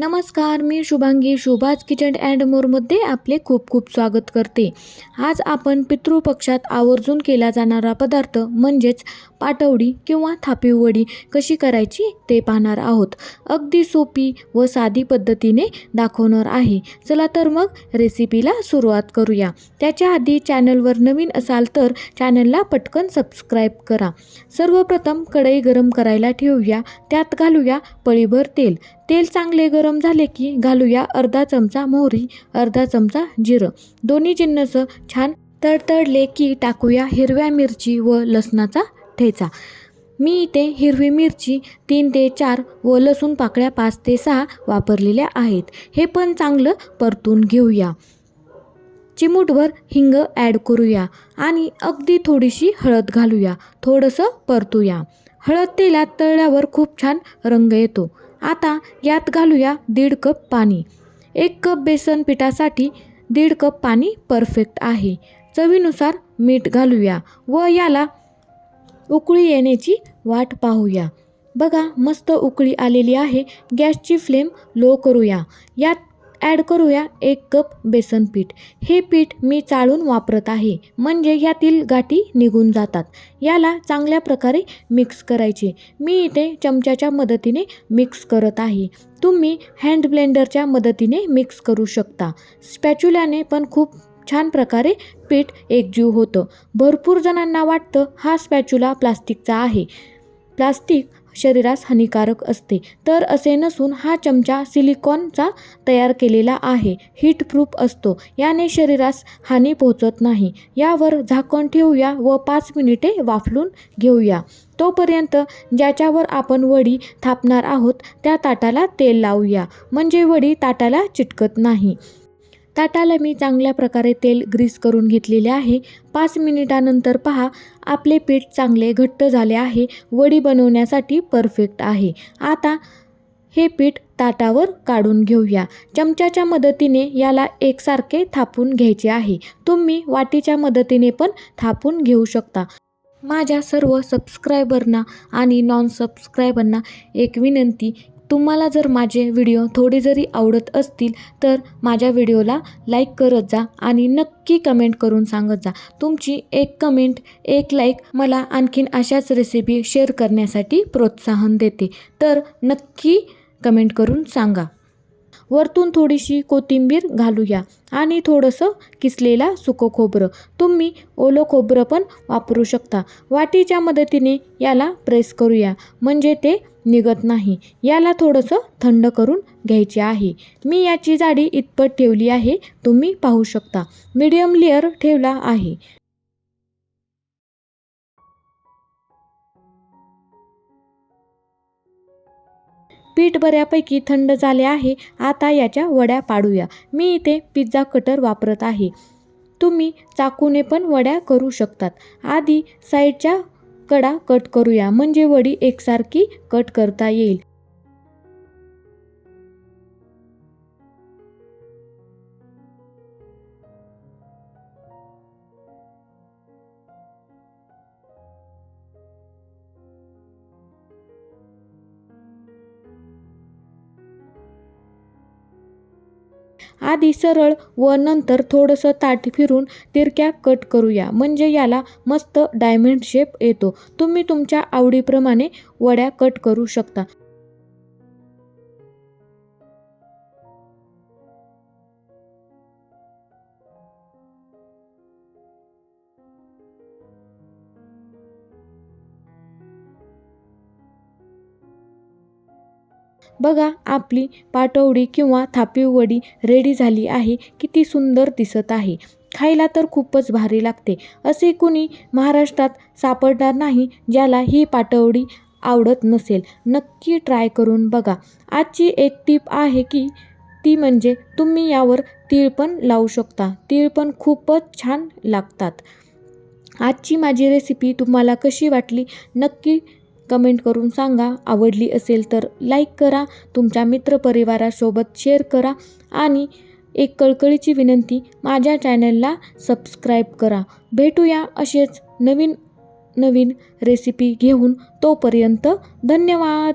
नमस्कार मी Shubhangi Shubha's kitchen and मोरमध्ये आपले खूप खूप स्वागत करते. आज आपण पितृपक्षात आवर्जून केला जाणारा पदार्थ म्हणजेच पाटवडी किंवा थापीवडी कशी करायची ते पाहणार आहोत. अगदी सोपी व साधी पद्धतीने दाखवणार आहे. चला तर मग रेसिपीला सुरुवात करूया. त्याच्या आधी चॅनलवर नवीन असाल तर चॅनलला पटकन सबस्क्राईब करा. सर्वप्रथम कढई गरम करायला ठेवूया. त्यात घालूया पळीभर तेल. तेल चांगले गरम झाले की घालूया अर्धा चमचा मोहरी अर्धा चमचा जिरं. दोन्ही जिन्नस छान तडतडले की टाकूया हिरव्या मिरची व लसणाचा ठेचा. मी इथे हिरवी मिरची तीन ते चार व लसूण पाकळ्या पाच ते सहा वापरलेल्या आहेत. हे पण चांगलं परतून घेऊया. चिमूटभर हिंग ॲड करूया आणि अगदी थोडीशी हळद घालूया. थोडंसं परतूया. हळद तेलात तळल्यावर खूप छान रंग येतो. आता यात घालूया दीड कप पाणी. एक कप बेसन पिठासाठी दीड कप पाणी परफेक्ट आहे. चवीनुसार मीठ घालूया व याला उकळी येण्याची वाट पाहूया. बघा मस्त उकळी आलेली आहे. गॅसची फ्लेम लो करूया. यात ॲड करूया एक कप बेसन पीठ. हे पीठ मी चाळून वापरत आहे. म्हणजे ह्यातील गाठी निघून जातात. याला चांगल्या प्रकारे मिक्स करायचे. मी इथे चमच्याच्या मदतीने मिक्स करत आहे. तुम्ही हँड ब्लेंडरच्या मदतीने मिक्स करू शकता. स्पॅच्युल्याने पण खूप छान प्रकारे पीठ एकजीव होतं. भरपूर जणांना वाटतं हा स्पॅच्युला प्लास्टिकचा आहे. प्लास्टिक शरीरास हानिकारक असते. तर असे नसून हा चमचा सिलिकॉनचा तयार केलेला आहे. हीट प्रूफ असतो. याने शरीरास हानी पोहोचत नाही. यावर झाकण ठेवूया व पाच मिनिटे वाफलून घेऊया. तोपर्यंत ज्याच्यावर आपण वडी थापणार आहोत त्या ताटाला तेल लावूया. म्हणजे वडी ताटाला चिटकत नाही. ताटाला मी चांगल्या प्रकारे तेल ग्रीस करून घेतलेले आहे. पाच मिनिटानंतर पहा आपले पीठ चांगले घट्ट झाले आहे. वडी बनवण्यासाठी परफेक्ट आहे. आता हे पीठ ताटावर काढून घेऊया. चमच्याच्या मदतीने याला एकसारखे थापून घ्यायचे आहे. तुम्ही वाटीच्या मदतीने पण थापून घेऊ शकता. माझ्या सर्व सबस्क्रायबरना आणि नॉन सबस्क्रायबरना एक विनंती तुम्हाला जर माझे व्हिडिओ थोडे जरी आवडत असतील तर माझ्या व्हिडिओला लाईक करत जा आणि नक्की कमेंट करून सांगत जा. तुमची एक कमेंट एक लाईक मला आणखीन अशाच रेसिपी शेअर करण्यासाठी प्रोत्साहन देते. तर नक्की कमेंट करून सांगा. वरतून थोडीशी कोथिंबीर घालूया आणि थोडंसं किसलेला सुकं खोबरं. तुम्ही ओलं खोबरं पण वापरू शकता. वाटीच्या मदतीने याला प्रेस करूया. म्हणजे ते निघत नाही. याला थोडंसं थंड करून घ्यायचे आहे. मी याची जाडी इतपत ठेवली आहे. तुम्ही पाहू शकता. मीडियम लेअर ठेवला आहे. पीठ बऱ्यापैकी थंड झाले आहे आता याच्या वड्या पाडूया. मी इथे पिझ्झा कटर वापरत आहे. तुम्ही चाकूने पण वड्या करू शकतात. आधी साईडच्या कडा कट करूया म्हणजे वडी एकसारखी कट करता येईल. आधी सरळ व नंतर थोडंसं ताट फिरून तिरक्या कट करूया. म्हणजे याला मस्त डायमंड शेप येतो. तुम्ही तुमच्या आवडीप्रमाणे वड्या कट करू शकता. बघा आपली पाटवडी किंवा थापीवडी रेडी झाली आहे. किती सुंदर दिसत आहे. खायला तर खूपच भारी लागते. असे कुणी महाराष्ट्रात सापडणार नाही ज्याला ही पाटवडी आवडत नसेल. नक्की ट्राय करून बघा. आजची एक टीप आहे की ती म्हणजे तुम्ही यावर तीळ पण लावू शकता. तीळ पण खूपच छान लागतात. आजची माझी रेसिपी तुम्हाला कशी वाटली? नक्की कमेंट करून सांगा. आवडली असेल तर लाईक करा. तुमच्या मित्रपरिवारासोबत शेअर करा. आणि एक कळकळीची विनंती माझ्या चॅनलला सबस्क्राईब करा. भेटूया असेच नवीन नवीन रेसिपी घेऊन तोपर्यंत धन्यवाद.